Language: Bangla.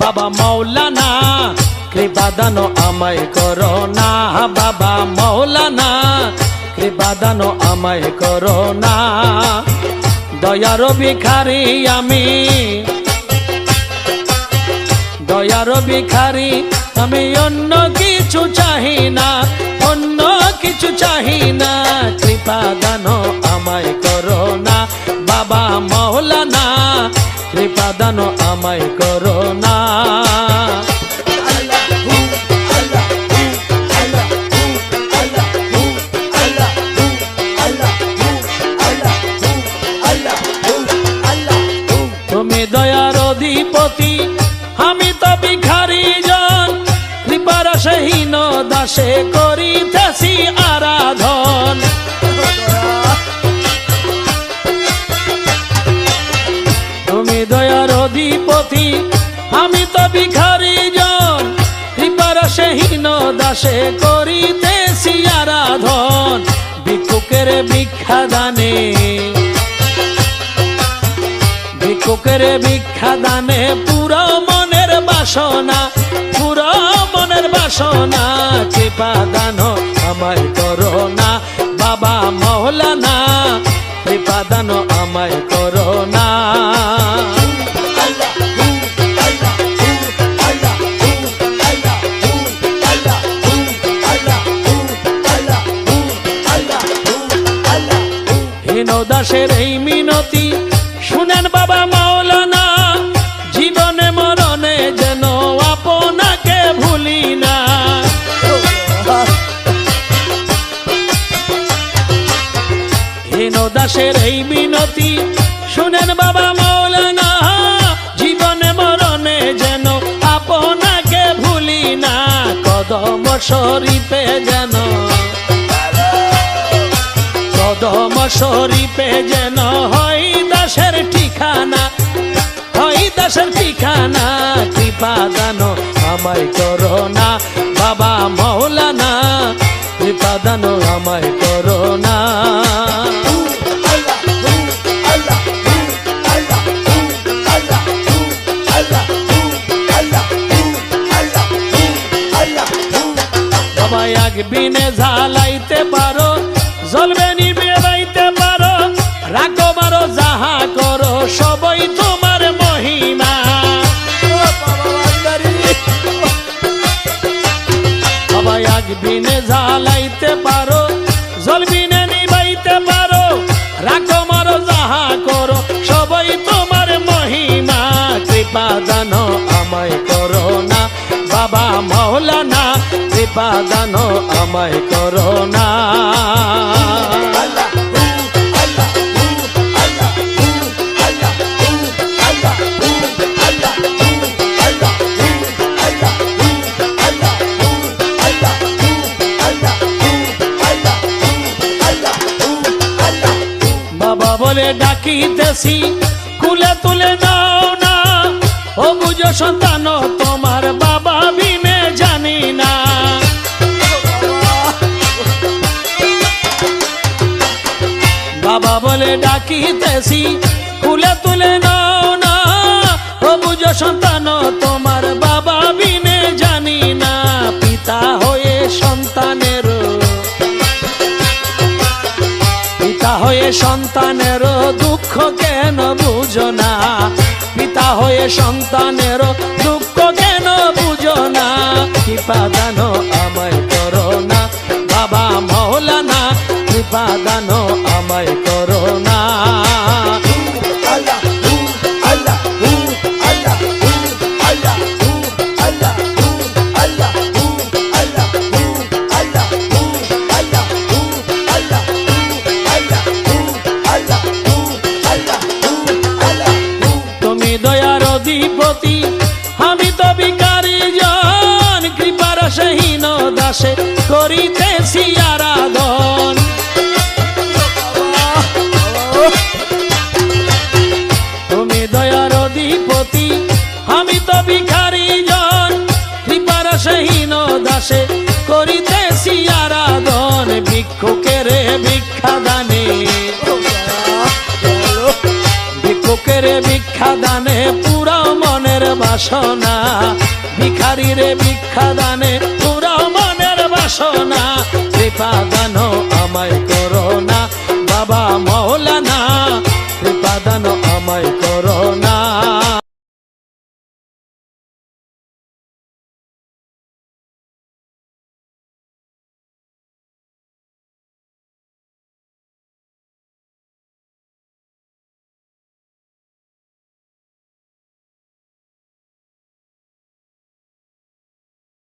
বাবা মৌলানা কৃপাদান আমায় করো না। বাবা মৌলানা কৃপাদান আমায় করো না। দয়ার ভিখারি আমি দয়ার ভিখারি আমি, অন্য কিছু চাহি না, অন্য কিছু চাহি না। কৃপা দান আমায় করো না। বাবা মৌলানা, কৃপা দান আমায় দয়ার অধিপতি, আমি তো ভিখারি জন। কৃপার সহীন দাসে করিতেছি আরাধন। তুমি দয়ার অধিপতি, আমি তো ভিখারি জন। কৃপার সহীন দাসে করিতেছি আরাধন। ভিক্ষুকের ভিক্ষা দানে ভিক্ষুকের ভিক্ষা দানে পুরো মনের বাসনা, পুরো মনের বাসনা কৃপা দান আমায় করো না, বাবা মহলানা কৃপা দান আমায় করো না। দাসের এই মিনতি শুনেন বাবা মাওলানা, জীবনে মরণে যেন আপনাকে ভুলি না। হীন দাসের এই মিনতি শুনেন বাবা মাওলানা, জীবনে মরণে যেন আপনাকে ভুলি না। কদম শরীফে যেন কদম শরীফে যেন দাসের ঠিকানা, কৃপা দান, আমায় করো না। বাবা মৌলানা, কৃপা দান, আমায় করো না। বাবা এক বিনে ঝালাইতে পারো বিনে ঝালাইতে পারো, জলবিনে নিবাইতে পারো। রাখো মারো, যাহা করো, সবই তোমার মহিমা। কৃপা জানো, আমায় করো না। বাবা মৌলানা কৃপা জানো, আমায় করো না। বলে ডাকিতেছি, কুলে তুলে নাও না। ও বুঝো সন্তান, তোমার বাবা বিনে জানি না। বাবা বলে ডাকিতেছি, কুলে তুলে নাও না। ও বুঝো সন্তান, তোমার বাবা বিনে জানি না। পিতা হয়ে সন্তানের হয়ে সন্তানের দুঃখ কেন বুঝো না? পিতা হয়ে সন্তানের দুঃখ দাসে করিতেছি আরাধন তুমি দয়ার অধিপতি, আমি তো ভিখারি জন। কৃপার সহীন দাসে করিতেছি আরাধন ভিক্ষুকের ভিক্ষা দানে ভিক্ষুকের ভিক্ষা দানে পুরা মনের বাসনা ভিখারি রে ভিক্ষা দানে বাসনা কৃপা দানো আমায় করো না বাবা মৌলানা